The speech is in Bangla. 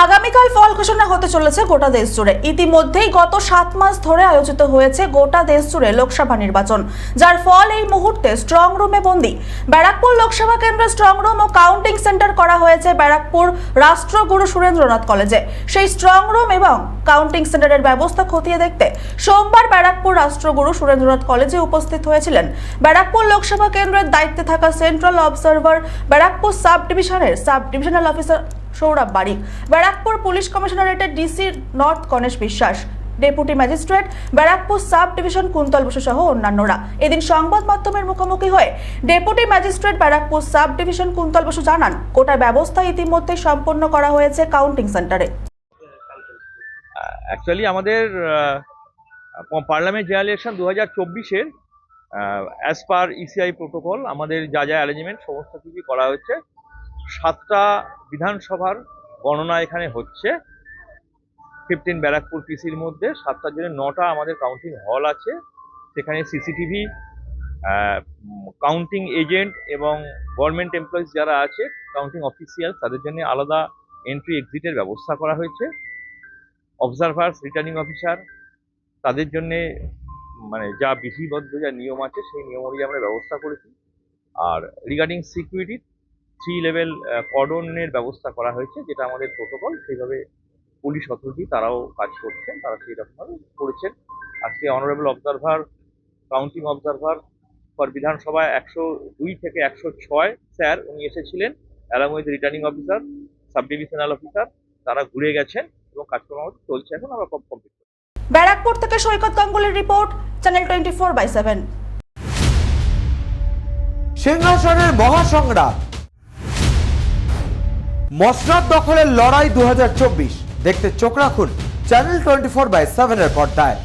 আগামীকাল ফল ঘোষণা হতে চলেছে গোটা দেশ জুড়ে। ইতিমধ্যেই গত সাত মাস ধরে আয়োজিত হয়েছে গোটা দেশ জুড়ে লোকসভা নির্বাচন, যার ফল এই মুহূর্তে স্ট্রং রুমে বন্দি। ব্যারাকপুর লোকসভা কেন্দ্রের স্ট্রং রুম ও কাউন্টিং সেন্টার করা হয়েছে ব্যারাকপুর রাষ্ট্রগুরু সুরেন্দ্রনাথ কলেজে। সেই স্ট্রং রুম এবং কাউন্টিং সেন্টারের ব্যবস্থা খতিয়ে দেখতে সোমবার ব্যারাকপুর রাষ্ট্রগুরু সুরেন্দ্রনাথ কলেজে উপস্থিত হয়েছিলেন। ব্যারাকপুর লোকসভা কেন্দ্রের দায়িত্বে থাকা সেন্ট্রাল অবজারভার ব্যারাকপুর সাব ডিভিশনের sub divisional officer Sourav Barik. Barrackpore police কমিশনারেটের DC north Ganesh Biswas, deputy magistrate, Barrackpore sub division Kuntal Basu সহ অন্যান্যরা। এদিন সংবাদ মাধ্যমের মুখোমুখি হয়ে deputy magistrate Barrackpore sub division Kuntal Basu জানান, গোটা ব্যবস্থা ইতিমধ্যে সম্পন্ন করা হয়েছে কাউন্টিং সেন্টারে। অ্যাকচুয়ালি আমাদের পার্লামেন্ট জেনারেল ইলেকশন দু হাজার চব্বিশের অ্যাজ পার ইসিআই প্রোটোকল আমাদের যা যা অ্যারেঞ্জমেন্ট সমস্ত কিছু করা হচ্ছে সাতটা বিধানসভার গণনা এখানে হচ্ছে। ফিফটিন ব্যারাকপুর পিসির মধ্যে সাতটার জন্য নটা আমাদের কাউন্টিং হল আছে। সেখানে সিসিটিভি কাউন্টিং এজেন্ট এবং গভর্নমেন্ট এমপ্লয়িজ যারা আছে কাউন্টিং অফিসিয়াল তাদের জন্য আলাদা এন্ট্রি এক্সিটের ব্যবস্থা করা হয়েছে। অবজারভার্স রিটার্নিং অফিসার তাদের জন্যে মানে যা বিধিবদ্ধ যা নিয়ম আছে, সেই নিয়ম অনুযায়ী আমরা ব্যবস্থা করেছি। আর রিগার্ডিং সিকিউরিটি থ্রি লেভেল কর্ডনের ব্যবস্থা করা হয়েছে যেটা আমাদের প্রোটোকল সেইভাবে পুলিশ অথরিটি তারাও কাজ করছেন তারা সেই রকমভাবে করেছেন। আজকে honourable observer counting observer for বিধানসভায় একশো দুই থেকে একশো ছয় স্যার উনি এসেছিলেন along with returning officer sub divisional officer তারা ঘুরে গেছেন এবং কাজকর্ম আমাদের চলছে এখন আমরা কমপ্লিট ব্যারাকপুর থেকে Saikat গাঙ্গুলির report channel twenty four by seven সিংহাসনের মহাসংগ্রাম মসনাদ দখলের লড়াই দু হাজার চব্বিশ। দেখতে চোখ রাখুন চ্যানেল টোয়েন্টি ফোর বাই সেভেনের পর্দায়।